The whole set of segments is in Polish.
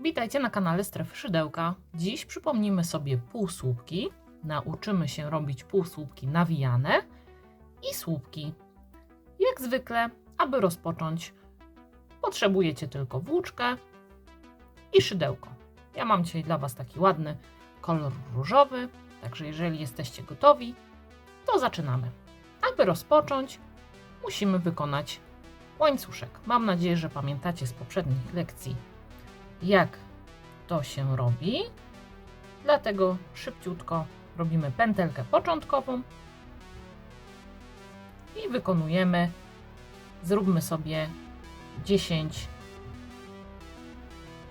Witajcie na kanale Strefy Szydełka. Dziś przypomnimy sobie półsłupki. Nauczymy się robić półsłupki nawijane i słupki. Jak zwykle, aby rozpocząć, potrzebujecie tylko włóczkę i szydełko. Ja mam dzisiaj dla Was taki ładny kolor różowy, także jeżeli jesteście gotowi, to zaczynamy. Aby rozpocząć, musimy wykonać łańcuszek. Mam nadzieję, że pamiętacie z poprzednich lekcji, jak to się robi. Dlatego szybciutko robimy pętelkę początkową i wykonujemy. Zróbmy sobie 10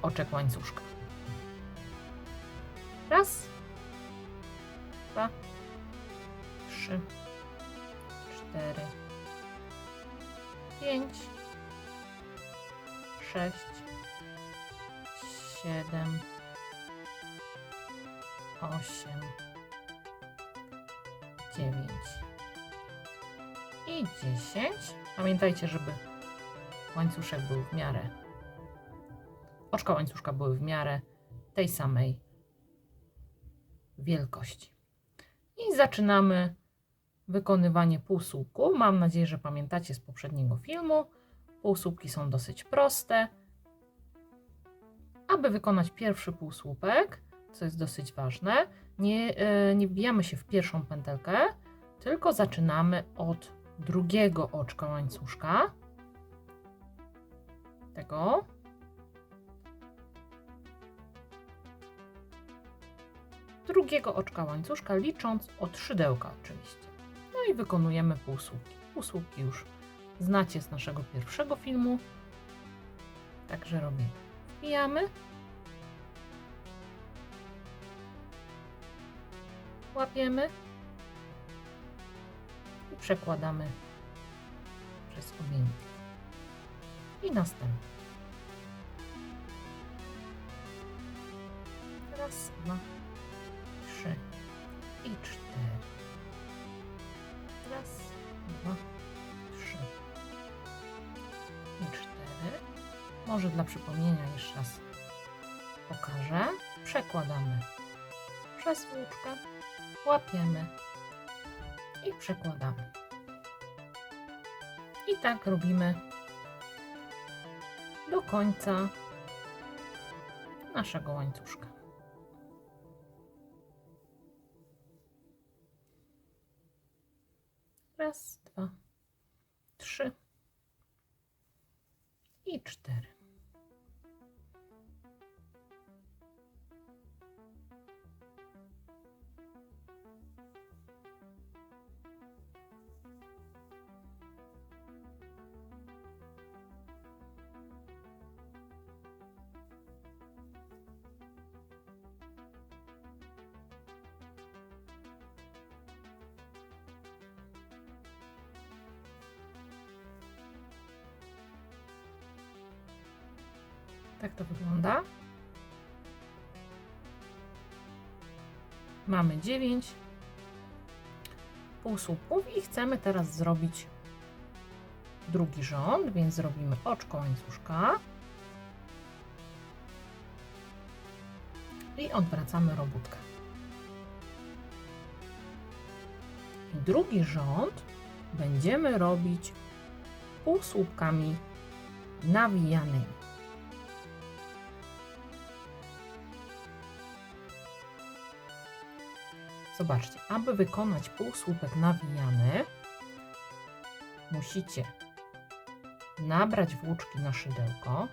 oczek łańcuszka. Raz, dwa, trzy, cztery, pięć, sześć, siedem, osiem, dziewięć i dziesięć. Pamiętajcie, żeby łańcuszek był w miarę, oczka łańcuszka były w miarę tej samej wielkości. I zaczynamy wykonywanie półsłupku. Mam nadzieję, że pamiętacie z poprzedniego filmu. Półsłupki są dosyć proste. Aby wykonać pierwszy półsłupek, co jest dosyć ważne, nie, e, nie wbijamy się w pierwszą pętelkę, tylko zaczynamy od drugiego oczka łańcuszka. Tego. Drugiego oczka łańcuszka, licząc od szydełka oczywiście. No i wykonujemy półsłupki. Półsłupki już znacie z naszego pierwszego filmu. Także robimy. Wbijamy. Łapiemy. I przekładamy przez objęcie. I następny. Raz, dwa, trzy i cztery. Raz, dwa, Może dla przypomnienia jeszcze raz pokażę. Przekładamy przez włóczkę, łapiemy i przekładamy. I tak robimy do końca naszego łańcuszka. Raz, dwa, trzy i cztery. Tak to wygląda. Mamy 9 półsłupków i chcemy teraz zrobić drugi rząd, więc zrobimy oczko łańcuszka i odwracamy robótkę. I drugi rząd będziemy robić półsłupkami nawijanymi. Zobaczcie, aby wykonać półsłupek nawijany, musicie nabrać włóczki na szydełko,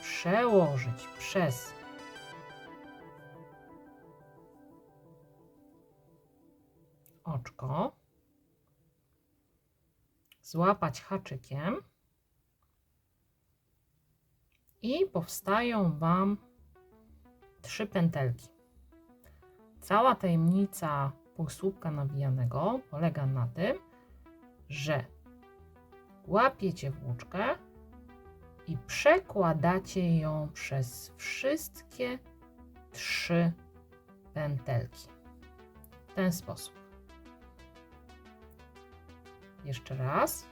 przełożyć przez oczko, złapać haczykiem i powstają Wam trzy pętelki. Cała tajemnica półsłupka nawijanego polega na tym, że łapiecie włóczkę i przekładacie ją przez wszystkie trzy pętelki. W ten sposób. Jeszcze raz.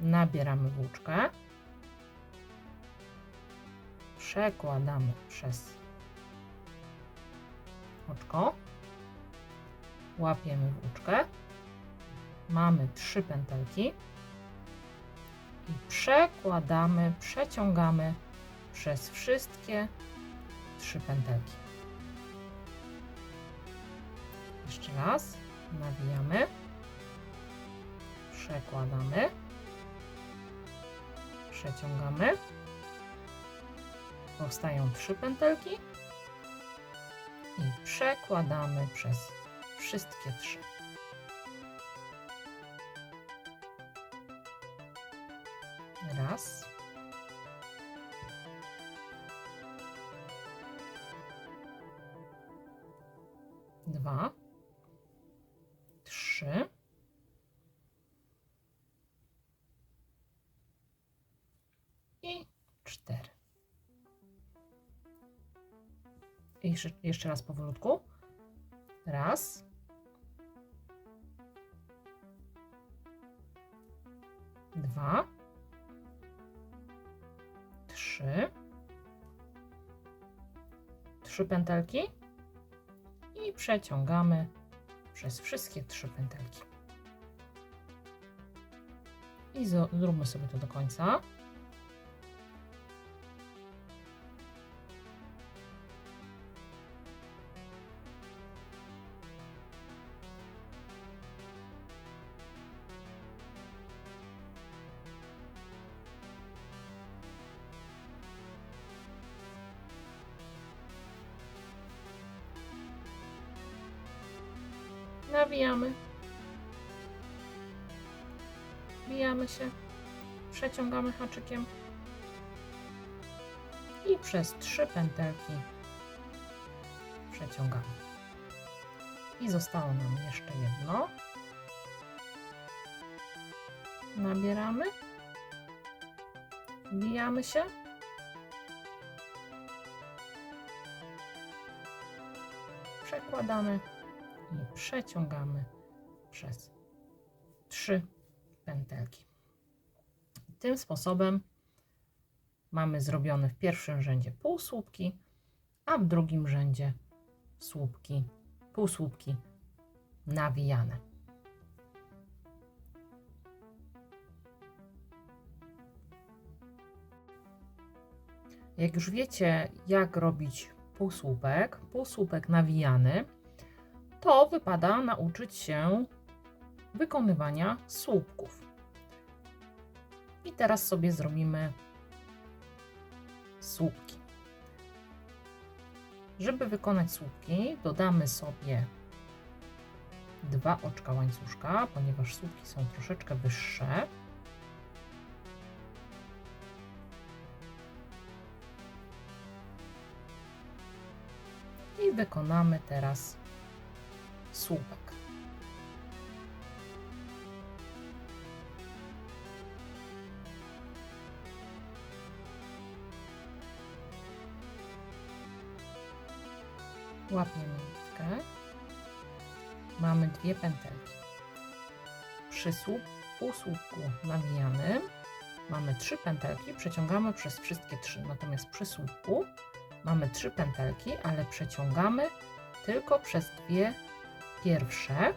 nabieramy włóczkę, przekładamy przez oczko, łapiemy włóczkę, mamy trzy pętelki. I przekładamy, przeciągamy przez wszystkie trzy pętelki. Jeszcze raz nawijamy, przekładamy, przeciągamy. Powstają trzy pętelki i przekładamy przez wszystkie trzy. Raz. Dwa. Trzy. Jeszcze, raz powolutku. Raz. Dwa. Trzy. Trzy pętelki. I przeciągamy przez wszystkie trzy pętelki. I zróbmy sobie to do końca. Nawijamy. Wijamy się. Przeciągamy haczykiem. I przez trzy pętelki przeciągamy. I zostało nam jeszcze jedno. Nabieramy. Wijamy się. Przekładamy i przeciągamy przez trzy pętelki. Tym sposobem mamy zrobione w pierwszym rzędzie półsłupki, a w drugim rzędzie słupki, półsłupki nawijane. Jak już wiecie, jak robić półsłupek, półsłupek nawijany, to wypada nauczyć się wykonywania słupków. I teraz sobie zrobimy słupki. Żeby wykonać słupki, dodamy sobie dwa oczka łańcuszka, ponieważ słupki są troszeczkę wyższe. I wykonamy teraz słupek. Łapiemy nitkę. Mamy dwie pętelki. Przy słup, półsłupku nawijanym mamy trzy pętelki, przeciągamy przez wszystkie trzy. Natomiast przy słupku mamy trzy pętelki, ale przeciągamy tylko przez dwie pierwsze,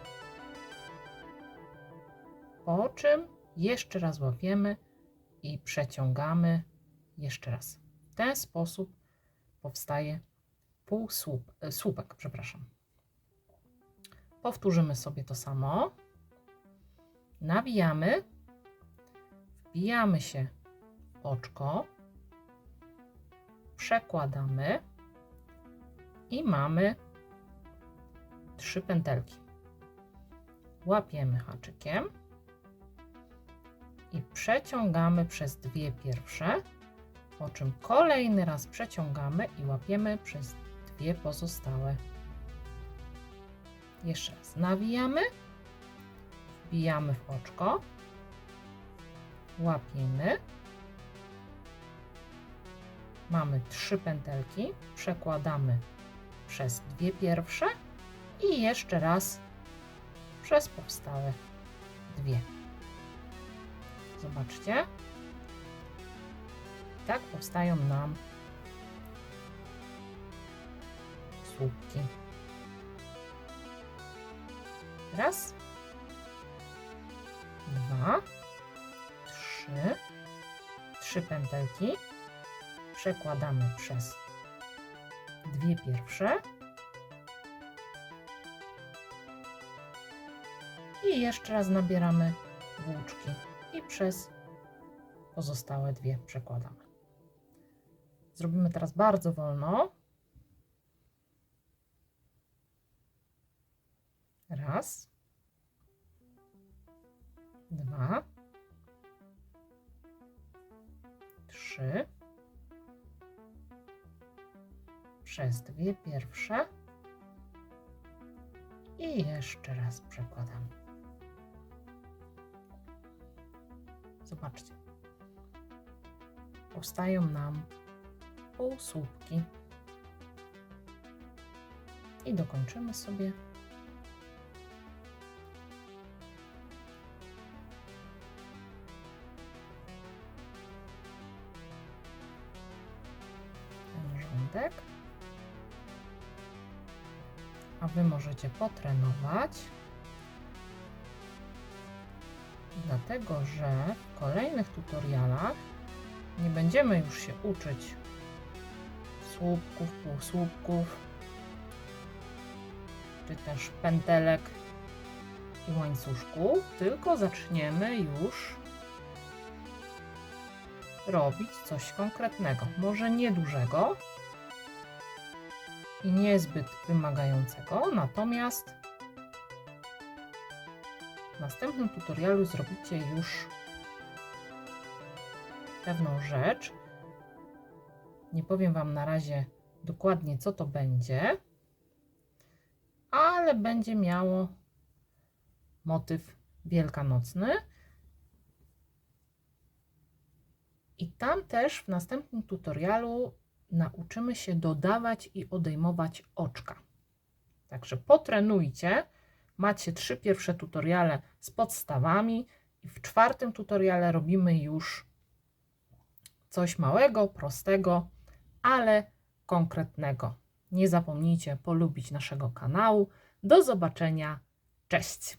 po czym jeszcze raz łapiemy i przeciągamy jeszcze raz. W ten sposób powstaje półsłup, e, słupek, przepraszam. Powtórzymy sobie to samo. Nawijamy, wbijamy się oczko, przekładamy i mamy trzy pętelki. Łapiemy haczykiem i przeciągamy przez dwie pierwsze, po czym kolejny raz przeciągamy i łapiemy przez dwie pozostałe. Jeszcze raz nawijamy, wbijamy w oczko, łapiemy, mamy trzy pętelki, przekładamy przez dwie pierwsze i jeszcze raz przez powstałe dwie. Zobaczcie. Tak powstają nam słupki. Raz, dwa, trzy, trzy pętelki przekładamy przez dwie pierwsze i jeszcze raz nabieramy włóczki i przez pozostałe dwie przekładamy. Zrobimy teraz bardzo wolno. Raz, dwa, trzy, przez dwie pierwsze i jeszcze raz przekładamy. Zobaczcie. Powstają nam półsłupki. I dokończymy sobie. A Wy możecie potrenować, dlatego że w kolejnych tutorialach nie będziemy już się uczyć słupków, półsłupków, czy też pętelek i łańcuszków, tylko zaczniemy już robić coś konkretnego. Może nie dużego i niezbyt wymagającego, natomiast w następnym tutorialu zrobicie już pewną rzecz. Nie powiem Wam na razie dokładnie, co to będzie, ale będzie miało motyw wielkanocny. I tam też w następnym tutorialu nauczymy się dodawać i odejmować oczka. Także potrenujcie. Macie trzy pierwsze tutoriale z podstawami i w czwartym tutoriale robimy już coś małego, prostego, ale konkretnego. Nie zapomnijcie polubić naszego kanału. Do zobaczenia. Cześć!